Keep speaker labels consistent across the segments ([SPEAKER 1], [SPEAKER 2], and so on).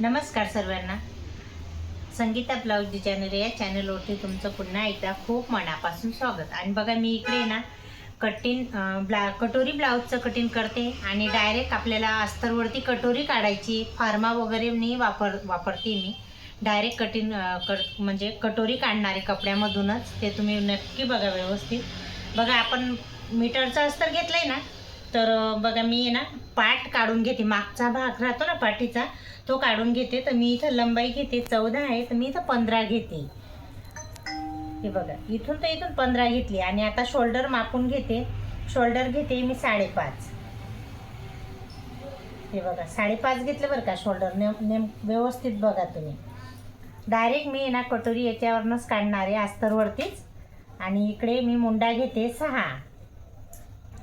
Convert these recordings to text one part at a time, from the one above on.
[SPEAKER 1] नमस्कार सर्वांना. Sangeeta blouse designer या चॅनलवरती तुमचं पुन्हा एकदा खूप मनापासून स्वागत. आणि बघा मी इकडे ना कटिंग ब्ला कटोरी ब्लाऊजचं कटिंग करते. आणि डायरेक्ट आपल्याला अस्तरवरती कटोरी काढायची फार्मा वगैरे नाही वापर वापरते मी. डायरेक्ट कटिंग कर म्हणजे कटोरी काढणारे कपड्यामधूनच. ते तुम्ही नक्की बघा व्यवस्थित. बघा आपण मीटरचं अस्तर घेतलं आहे ना तर बघा मी आहे ना पाट काढून घेते. मागचा भाग राहतो ना पाठीचा तो काढून घेते. तर मी इथं लंबाई घेते चौदा आहे. तर मी इथं पंधरा घेते. हे बघा इथून तर इथून पंधरा घेतली. आणि आता शोल्डर मापून घेते. शोल्डर घेते मी साडेपाच. हे बघा साडेपाच घेतलं बरं का शोल्डर नेम नेम व्यवस्थित बघा तुम्ही. डायरेक्ट मी आहे ना कटोरी याच्यावरनंच काढणार आहे अस्तरवरतीच. आणि इकडे मी मुंडा घेते सहा.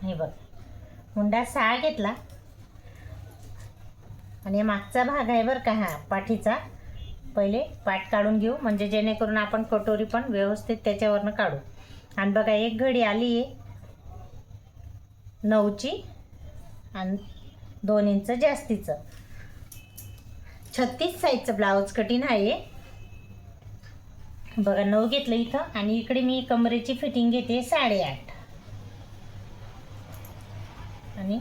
[SPEAKER 1] हे बघ. हुंडा सहा घेतला. आणि मागचा भाग आहे बरं का हा पाठीचा. पहिले पाठ काढून घेऊ म्हणजे जेणेकरून आपण कटोरी पण व्यवस्थित त्याच्यावरनं काढू. आणि बघा एक घडी आली आहे. नऊची आणि दोन इंच जास्तीचं. छत्तीस साईजचं ब्लाऊज कटिंग आहे. बघा नऊ घेतलं इथं. आणि इकडे मी कमरेची फिटिंग घेते साडेआठ. आणि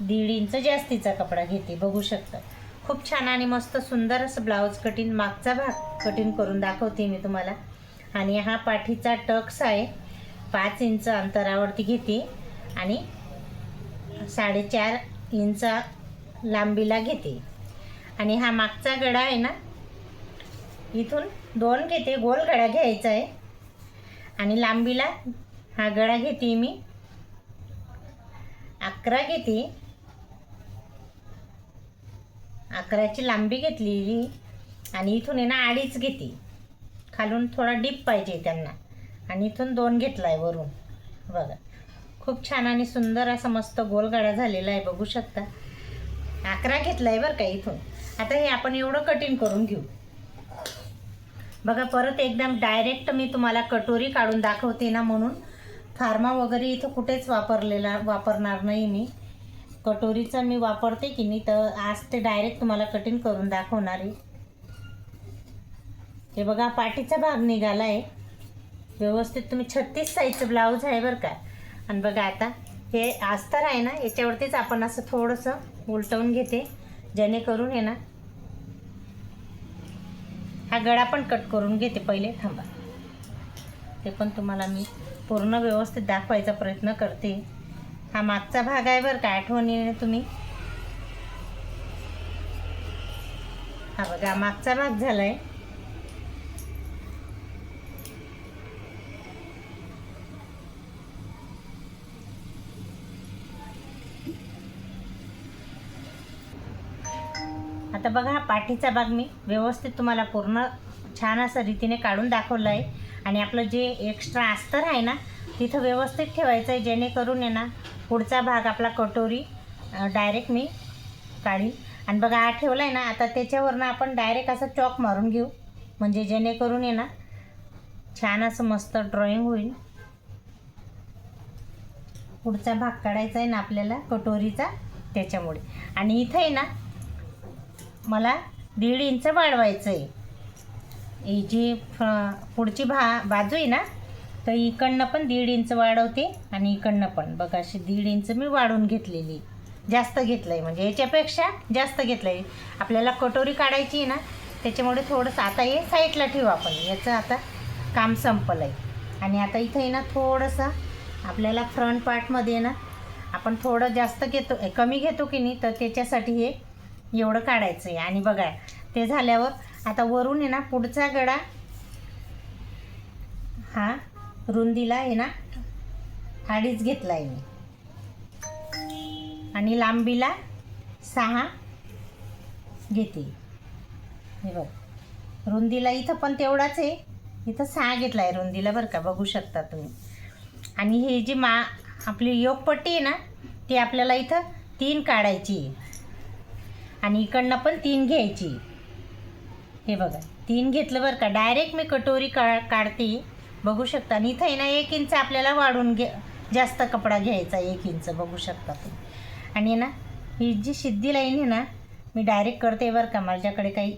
[SPEAKER 1] दीड इंच जास्तीचा कपडा घेते बघू शकता. खूप छान आणि मस्त सुंदर असं ब्लाऊज कटिंग मागचा भाग कटिंग करून दाखवते मी तुम्हाला. आणि हा पाठीचा टक्स आहे पाच इंच अंतरावरती घेते आणि साडेचार इंच लांबीला घेते. आणि हा मागचा गडा आहे ना इथून दोन घेते गोल गडा घ्यायचा आहे. आणि लांबीला हा गडा घेते मी. अकरा घेते. अकराची लांबी घेतली आणि इथून आहे ना अडीच घेते. खालून थोडा डीप पाहिजे त्यांना. आणि इथून दोन घेतला आहे वरून. बघा. खूप छान आणि सुंदर असा मस्त गोलगाडा झालेला आहे. बघू शकता. अकरा घेतला आहे बरं का इथून. आता हे आपण एवढं कटिंग करून घेऊ. बघा परत एकदम डायरेक्ट मी तुम्हाला कटोरी काढून दाखवते ना म्हणून. फार्मा वगैरे इथं कुठेच वापरलेला वापरणार नाही मी. कटोरीचा मी वापरते की नाही तर आज ते डायरेक्ट तुम्हाला कटिंग करून दाखवणार आहे. हे बघा पाठीचा भाग निघाला आहे व्यवस्थित तुम्ही छत्तीस साईजचं ब्लाऊज आहे बरं का. आणि बघा आता हे अस्तर आहे ना याच्यावरतीच आपण असं थोडंसं उलटवून घेते जेणेकरून हे ना हा गळा पण कट करून घेते पहिले. थांबा. ते पण तुम्हाला मी पूर्ण व्यवस्थित दाखवायचा प्रयत्न करते. हा मागचा भाग आहे बरं का आठवणीने तुम्ही. हा बघा मागचा भाग झाला आहे आता बघा हा पाठीचा भाग मी व्यवस्थित तुम्हाला पूर्ण छान असं रीतीने काढून दाखवलं आहे आणि आपलं जे एक्स्ट्रा अस्तर आहे ना तिथं व्यवस्थित ठेवायचं आहे जेणेकरून आहे ना पुढचा भाग आपला कटोरी डायरेक्ट मी काढीन. आणि बघा हा ठेवला आहे ना आता त्याच्यावरनं आपण डायरेक्ट असं चॉक मारून घेऊ. म्हणजे जेणेकरून आहे ना छान असं मस्त ड्रॉइंग होईल. पुढचा भाग काढायचा आहे ना आपल्याला कटोरीचा त्याच्यामुळे. आणि इथं आहे ना मला दीड इंच वाढवायचं आहे ही जी फ- पुढची भा बाजू आहे ना तर इकडनं पण दीड इंच वाढवते आणि इकडनं पण. बघा अशी दीड इंच मी वाढवून घेतलेली. जास्त घेतलं आहे म्हणजे याच्यापेक्षा जास्त घेतलं आहे आपल्याला कटोरी काढायची आहे ना त्याच्यामुळे थोडंसं आता हे साईडला ठेवू आपण याचं आता काम संपलं आहे आणि आता इथं आहे ना थोडंसं आपल्याला फ्रंट पार्टमध्ये ना आपण थोडं जास्त घेतो कमी घेतो की नाही तर त्याच्यासाठी हे एवढं काढायचं आहे आणि बघा ते झाल्यावर आता वरून आहे ना पुढचा गडा हा रुंदीला आहे ना अडीच घेतला आहे मी. आणि लांबीला सहा घेते. हे बघ. रुंदीला इथं पण तेवढाच आहे. इथं सहा घेतला आहे रुंदीला बरं का बघू शकता तुम्ही. आणि ही जी मा आपली योगपट्टी आहे ना ती आपल्याला इथं तीन काढायची आणि इकडनं पण तीन घ्यायची हे बघा तीन घेतलं बरं का. डायरेक्ट मी कटोरी का काढते. बघू शकता. आणि इथं आहे ना एक इंच आपल्याला वाढून घे जास्त कपडा घ्यायचा एक इंच. बघू शकता तुम्ही. आणि ना ही जी सिद्धी लाईन आहे ना मी डायरेक्ट करते बरं का. माझ्याकडे काही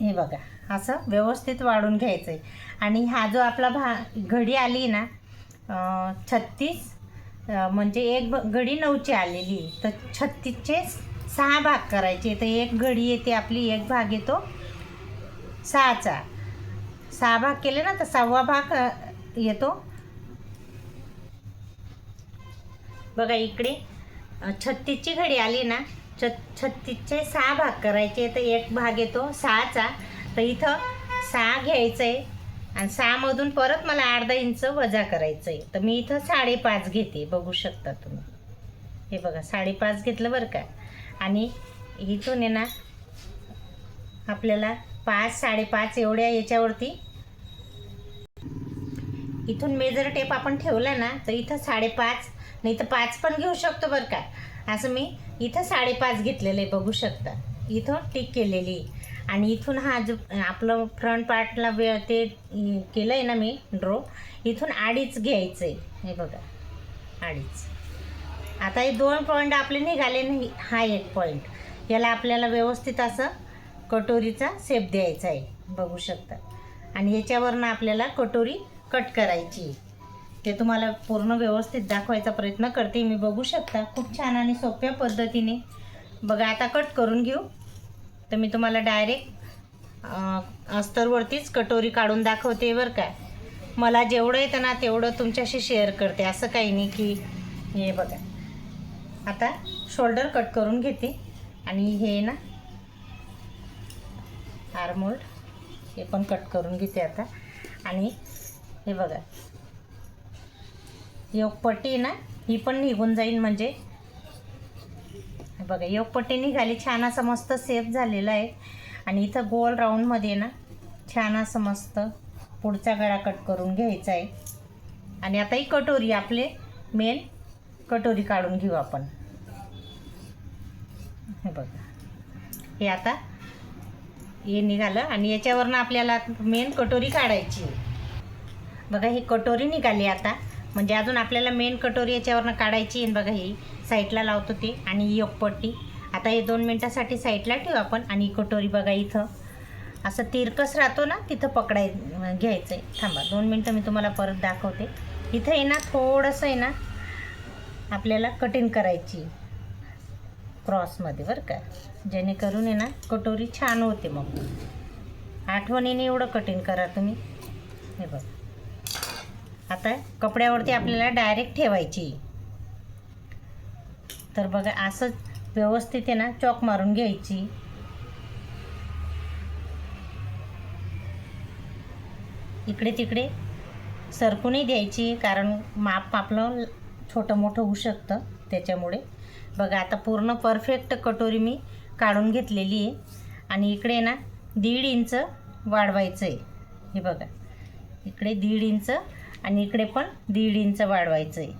[SPEAKER 1] हे बघा असं व्यवस्थित वाढून घ्यायचं आहे आणि हा जो आपला भा घडी आली ना छत्तीस म्हणजे एक ब- घडी नऊची आलेली आहे. तर छत्तीसचे सहा भाग करायचे. तर एक घडी येते आपली एक भाग येतो. सहाचा. सहा भाग केले ना तर सहावा भाग येतो. बघा इकडे छत्तीसची घडी आली ना छ छत्तीसचे सहा भाग करायचे. तर एक भाग येतो सहाचा. तर इथं सहा घ्यायचं आहे आणि सहामधून परत मला अर्धा इंच वजा करायचं आहे तर मी इथं साडेपाच घेते. बघू शकता तुम्ही. हे बघा साडेपाच घेतलं बरं का. आणि इथून आहे ना आपल्याला पाच साडेपाच एवढ्या याच्यावरती. इथून मेजर टेप आपण ठेवला ना तर इथं साडेपाच नाही तर पाच पण घेऊ शकतो बरं का. असं मी इथं साडेपाच घेतलेलं आहे बघू शकता. इथं टिक केलेली आणि इथून हा जो आपलं फ्रंट पार्टला वे ते केलं आहे ना मी ड्रो इथून अडीच घ्यायचं आहे हे बघा अडीच. आता हे दोन पॉईंट आपले निघाले नाही. हा एक पॉईंट याला आपल्याला व्यवस्थित असं कटोरीचा सेप द्यायचा आहे. बघू शकता. आणि याच्यावरनं आपल्याला कटोरी कट करायची ते तुम्हाला पूर्ण व्यवस्थित दाखवायचा प्रयत्न करते. मी बघू शकता. खूप छान आणि सोप्या पद्धतीने. बघा आता कट करून घेऊ. तर मी तुम्हाला डायरेक्ट अस्तरवरतीच कटोरी काढून दाखवते बरं का. मला जेवढं येतं ना तेवढं तुमच्याशी शेअर करते. असं काही नाही की हे बघा. आता शोल्डर कट करून घेते. आणि हे ना आरमोल्ड हे पण कट करून घेते आता. आणि हे बघा योगपट्टी ना ही पण निघून जाईल म्हणजे. बघा योगपट्टी निघाली छान असं मस्त सेफ झालेला आहे. आणि इथं गोल राऊंडमध्ये ना छान असं मस्त पुढचा गळा कट करून घ्यायचा आहे. आणि आता ही कटोरी आपले मेन कटोरी काढून घेऊ आपण. हे बघा. हे आता हे निघालं आणि याच्यावरनं आपल्याला मेन कटोरी काढायची बघा ही कटोरी निघाली आता. म्हणजे अजून आपल्याला मेन कटोरी याच्यावरनं काढायची आहे. बघा ही साईडला लावतो ते आणि ही पट्टी. आता हे दोन मिनटासाठी साईडला ठेवू आपण आणि ही कटोरी बघा इथं. असं तिरकस राहतो ना तिथं पकडाय घ्यायचं आहे थांबा दोन मिनटं मी तुम्हाला परत दाखवते. इथं आहे ना थोडंसं आहे ना आपल्याला कटिंग करायची क्रॉसमध्ये बरं का. जेणेकरून आहे ना कटोरी छान होते मग. आठवणीने एवढं कटिंग करा तुम्ही. हे बघ. आता कपड्यावरती आपल्याला डायरेक्ट ठेवायची. तर बघा असंच व्यवस्थित आहे ना चॉक मारून घ्यायची. इकडे तिकडे सरकूनही द्यायची कारण माप आपलं छोटं मोठं होऊ शकतं त्याच्यामुळे. बघा आता पूर्ण परफेक्ट कटोरी मी काढून घेतलेली आहे. आणि इकडे ना दीड इंच वाढवायचं आहे हे बघा इकडे दीड इंच आणि इकडे पण दीड इंच वाढवायचं आहे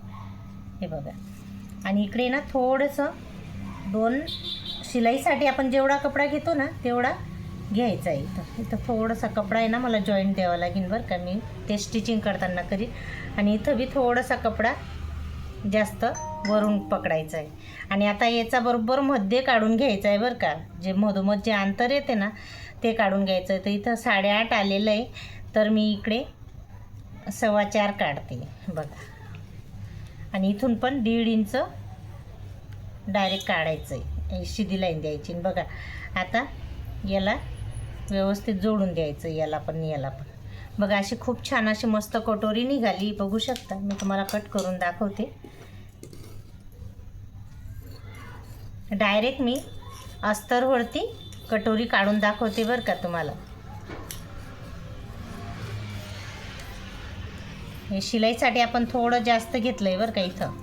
[SPEAKER 1] हे बघा. आणि इकडे ना थोडंसं दोन शिलाईसाठी आपण जेवढा कपडा घेतो ना तेवढा घ्यायचा आहे इथं. इथं थोडासा कपडा आहे ना मला जॉईंट द्यावा लागेल बरं का. मी ते स्टिचिंग करताना करीन. आणि इथं बी थोडासा कपडा जास्त वरून पकडायचं आहे आणि आता याचा बरोबर मध्ये काढून घ्यायचा आहे बरं का. जे मधोमध जे अंतर येते ना ते काढून घ्यायचं आहे तर इथं साडेआठ आलेलं आहे. तर मी इकडे सव्वा चार काढते. बघा. आणि इथून पण दीड इंच डायरेक्ट काढायचं आहे शिदी लाईन द्यायची. आणि बघा आता याला व्यवस्थित जोडून द्यायचं. याला पण याला पण. बघा अशी खूप छान अशी मस्त कटोरी निघाली. बघू शकता मी तुम्हाला कट करून दाखवते. डायरेक्ट मी अस्तरवरती कटोरी काढून दाखवते बरं का तुम्हाला. हे शिलाईसाठी आपण थोडं जास्त घेतलं आहे बरं का इथं.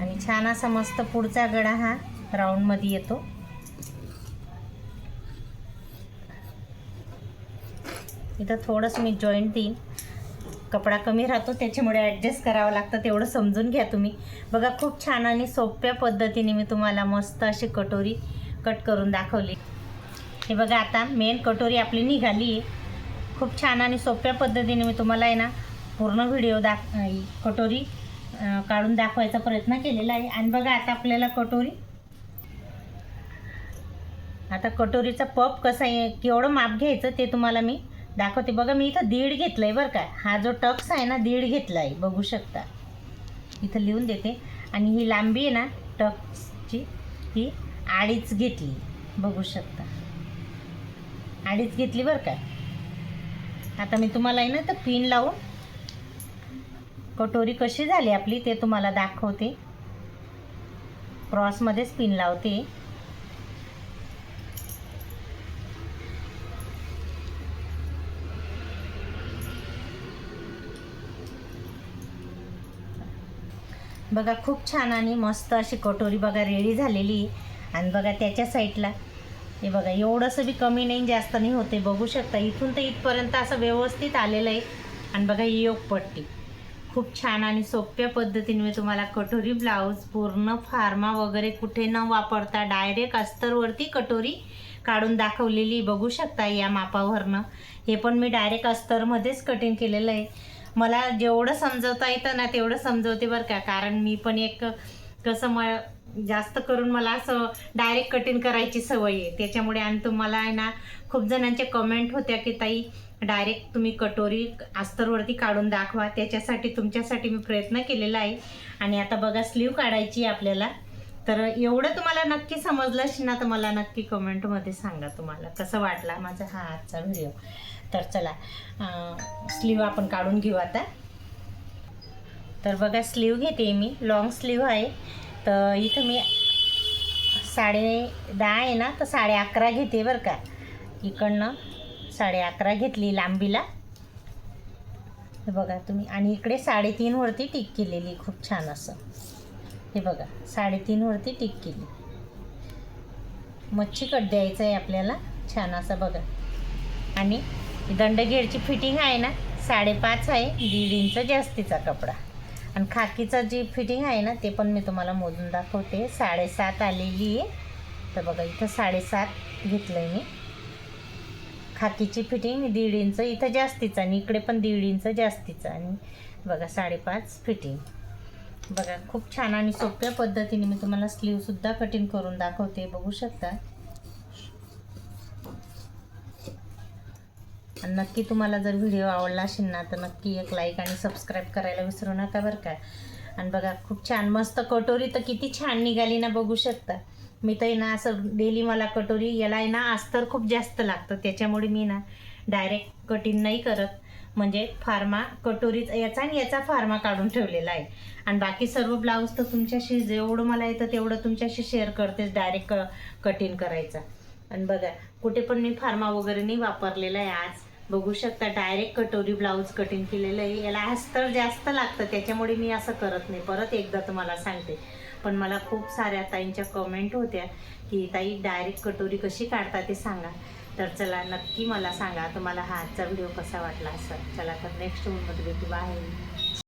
[SPEAKER 1] आणि छान असा मस्त पुढचा गळा हा राऊंडमध्ये येतो. इथं थोडंसं मी जॉईंट देईन. कपडा कमी राहतो त्याच्यामुळे ॲडजस्ट करावं लागतं तेवढं समजून घ्या तुम्ही. बघा खूप छान आणि सोप्या पद्धतीने मी तुम्हाला मस्त अशी कटोरी कट करून दाखवली. हे बघा आता मेन कटोरी आपली निघाली. आहे खूप छान आणि सोप्या पद्धतीने मी तुम्हाला आहे ना पूर्ण व्हिडिओ दाख कटोरी काढून दाखवायचा प्रयत्न केलेला आहे. आणि बघा आता आपल्याला कटोरी. आता कटोरीचा पप कसा आहे केवढं माप घ्यायचं ते तुम्हाला मी दाखवते. बघा मी इथं दीड घेतलं आहे बरं का. हा जो टक्स आहे ना दीड घेतला आहे बघू शकता. इथं लिहून देते. आणि ही लांबी आहे ना टक्सची ही अडीच घेतली. बघू शकता. अडीच घेतली बरं का. आता मी तुम्हाला आहे ना तर पिन लावून कटोरी कशी झाली आपली ते तुम्हाला दाखवते. क्रॉसमध्येच पिन लावते. बघा खूप छान आणि मस्त अशी कटोरी बघा रेडी झालेली. आहे आणि बघा त्याच्या साईडला हे बघा एवढंसं बी कमी नाही जास्त नाही होते बघू शकता. इथून तर इथपर्यंत असं व्यवस्थित आलेलं आहे. आणि बघा ही योगपट्टी खूप छान आणि सोप्या पद्धतीने मी तुम्हाला कटोरी ब्लाऊज पूर्ण फार्मा वगैरे कुठे न वापरता डायरेक्ट अस्तरवरती कटोरी काढून दाखवलेली बघू शकता या मापावरनं. हे पण मी डायरेक्ट अस्तरमध्येच कटिंग केलेलं आहे. मला जेवढं समजवता येतं ना तेवढं समजवते बरं का. कारण मी पण एक कसं म जास्त करून मला असं डायरेक्ट कटिंग करायची सवय आहे. त्याच्यामुळे आणि तुम्हाला आहे ना खूप जणांच्या कमेंट होत्या की ताई डायरेक्ट तुम्ही कटोरी अस्तरवरती काढून दाखवा. त्याच्यासाठी तुमच्यासाठी मी प्रयत्न केलेला आहे. आणि आता बघा स्लीव काढायची आहे आपल्याला. तर एवढं तुम्हाला नक्की समजलं असेल ना तर मला नक्की कमेंटमध्ये सांगा तुम्हाला. कसं वाटला माझा हा आजचा व्हिडिओ तर चला स्लीव आपण काढून घेऊ आता. तर बघा स्लीव घेते मी. लॉंग स्लीव आहे. तर इथं मी साडे दहा आहे ना तर साडे अकरा घेते बरं का. इकडनं साडे अकरा घेतली लांबीला. हे बघा तुम्ही आणि इकडे साडेतीनवरती टिक केलेली खूप छान असं. हे बघा साडेतीनवरती टिक केली. मच्छी कट द्यायचं आहे आपल्याला छान असं बघा. आणि दंडगेरची फिटिंग आहे ना साडेपाच आहे दीड इंच जास्तीचा कपडा. आणि खाकीचं जी फिटिंग आहे ना ते पण मी तुम्हाला मोजून दाखवते. साडेसात आलेली आहे. तर बघा इथं साडेसात घेतलं आहे मी. खाकीची फिटिंग दीड इंच इथं जास्तीचं आणि इकडे पण दीड इंच जास्तीचं. आणि बघा साडेपाच फिटिंग. बघा खूप छान आणि सोप्या पद्धतीने मी तुम्हाला स्लीवसुद्धा कटिंग करून दाखवते. बघू शकता. आणि नक्की तुम्हाला जर व्हिडिओ आवडला असेल ना तर नक्की एक लाईक आणि सबस्क्राईब करायला विसरू नका बरं का. आणि बघा खूप छान मस्त कटोरी तर किती छान निघाली ना बघू शकता. मी तर ना असं डेली मला कटोरी याला आहे ना अस्तर खूप जास्त लागतं. त्याच्यामुळे मी ना डायरेक्ट कटिंग नाही करत. म्हणजे फार्मा कटोरीच याचा आणि याचा फार्मा काढून ठेवलेला आहे. आणि बाकी सर्व ब्लाऊज तर तुमच्याशी जेवढं मला येतं तेवढं तुमच्याशी शेअर करतेच डायरेक्ट क कटिंग करायचा. आणि बघा कुठे पण मी फार्मा वगैरे नाही वापरलेला आहे आज. बघू शकता डायरेक्ट कटोरी ब्लाऊज कटिंग केलेलं आहे. याला अस्तर जास्त लागतं त्याच्यामुळे मी असं करत नाही. परत एकदा तुम्हाला सांगते. पण मला खूप साऱ्या ताईंच्या कमेंट होत्या की ताई डायरेक्ट कटोरी कशी काढता ते सांगा. तर चला नक्की मला सांगा तुम्हाला हा आजचा व्हिडिओ कसा वाटला असं चला तर नेक्स्ट व्हिडिओमध्ये भेटू. बाय